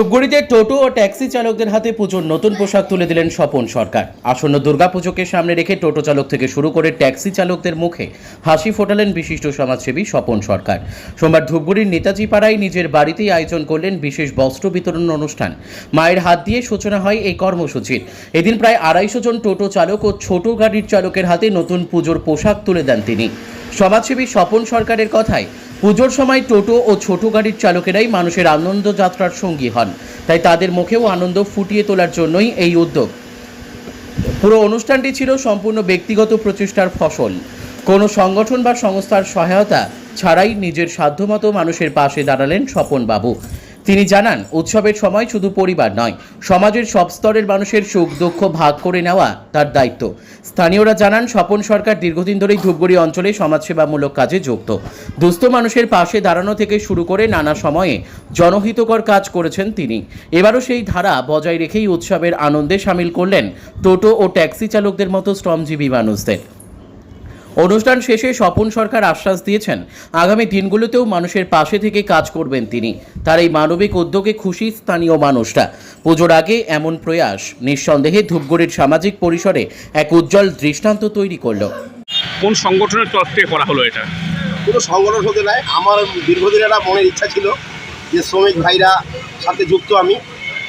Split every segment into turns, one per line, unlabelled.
ধূপগুড়িতে টোটো ও taxi চালকদের হাতে পুজোর নতুন পোশাক তুলে দিলেন স্বপন সরকার। আসন্ন দুর্গাপুজোকে সামনে রেখে টোটো চালক থেকে শুরু করে ট্যাক্সি চালকদের মুখে হাসি ফোটালেন বিশিষ্ট সমাজসেবী স্বপন সরকার। সোমবার ধূপগুড়ির নেতাজি পাড়ায় নিজের বাড়িতেই আয়োজন করলেন বিশেষ বস্ত্র বিতরণ অনুষ্ঠান। মায়ের হাত দিয়ে সূচনা হয় এই কর্মসূচির। এদিন প্রায় আড়াইশো জন টোটো চালক ও ছোট গাড়ির চালকের হাতে নতুন পুজোর পোশাক তুলে দেন তিনি। সমাজসেবী স্বপন সরকারের কথায়, পুজোর সময় টোটো ও ছোট গাড়ির চালকেরাই মানুষের আনন্দ যাত্রার সঙ্গী হন। তাই তাদের মুখেও আনন্দ ফুটিয়ে তোলার জন্যই এই উদ্যোগ। পুরো অনুষ্ঠানটি ছিল সম্পূর্ণ ব্যক্তিগত প্রচেষ্টার ফসল। কোনো সংগঠন বা সংস্থার সহায়তা ছাড়াই নিজের সাধ্যমতো মানুষের পাশে দাঁড়ালেন স্বপন বাবু তিনি জানান, উৎসবের সময় শুধু পরিবার নয়, সমাজের সব স্তরের মানুষের সুখ দুঃখ ভাগ করে নেওয়া তার দায়িত্ব। স্থানীয়রা জানান, স্বপন সরকার দীর্ঘদিন ধরেই ধূপগুড়ি অঞ্চলে সমাজসেবামূলক কাজে যুক্ত। দুস্থ মানুষের পাশে দাঁড়ানো থেকে শুরু করে নানা সময়ে জনহিতকর কাজ করেছেন তিনি। এবারও সেই ধারা বজায় রেখেই উৎসবের আনন্দে সামিল করলেন টোটো ও ট্যাক্সি চালকদের মতো শ্রমজীবী মানুষদের। অনুষ্ঠান শেষে স্বপন সরকার আশ্বাস দিয়েছেন আগামী দিনগুলোতেও মানুষের পাশে থেকে কাজ করবেন তিনি। তার এই মানবিক উদ্যোগে খুশি স্থানীয় মানুষরা। পুজোর আগে এমন প্রয়াস নিঃসন্দেহে ধূপগুড়ির সামাজিক পরিসরে এক উজ্জ্বল দৃষ্টান্ত তৈরি করল।
কোন সংগঠনের তরফ থেকে করা হলো এটা?
কোনো সংগঠন হতে নাই। আমার দীর্ঘদিন একটা মনের ইচ্ছা ছিল যে শ্রমিক ভাইরা সাথে যুক্ত আমি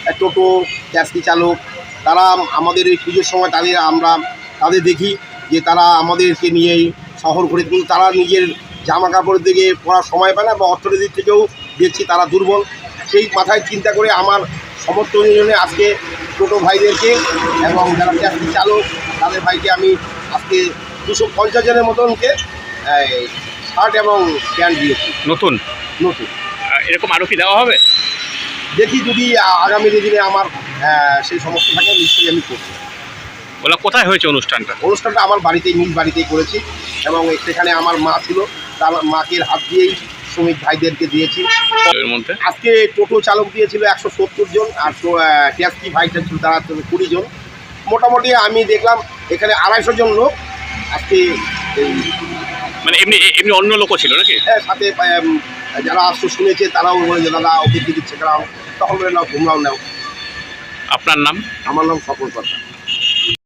এক টোটো ট্যাক্সি চালক তারা আমাদের এই পুজোর সময় তাদের আমরা তাদের দেখি। যে তারা আমাদেরকে নিয়েই শহর ঘুরে কিন্তু তারা নিজের জামা কাপড়ের দিকে পড়ার সময় পায় না বা অর্থনীতির থেকেও দেখছি তারা দুর্বল। সেই মাথায় চিন্তা করে আমার সমর্থনের জন্য আজকে ছোটো ভাইদেরকে এবং যারা ট্যাক্সি চালক তাদের ভাইকে আমি আজকে দুশো পঞ্চাশ জনের মতনকে শার্ট এবং প্যান্ট দিয়েছি।
নতুন?
নতুন।
এরকম আরও কি দেওয়া হবে?
দেখি যদি আগামী দিনে আমার সেই সমস্ত থাকে নিশ্চয়ই আমি করছি
বলা কোথায় হয়েছে অনুষ্ঠানটা?
অনুষ্ঠানটা আমার বাড়িতেই নিজ বাড়িতেই করেছি এবং সেখানে আমার মা ছিল। তার মাকে হাত দিয়েই শ্রমিক ভাইদেরকে দিয়েছি। আজকে টোটো চালক দিয়েছিল একশো সত্তর জন আর ট্যাক্সি ভাইটা ছিল তারা কুড়ি জন। মোটামুটি আমি দেখলাম এখানে আড়াইশো জন লোক আজকে
মানে এমনি এমনি অন্য লোকও ছিল নাকি?
হ্যাঁ, সাথে যারা আসতে শুনেছে তারাও বলে যে দাদা ওদেরকে দিচ্ছে তখন বলে নাও তোমরাও নাও।
আপনার নাম?
আমার নাম স্বপন সরকার।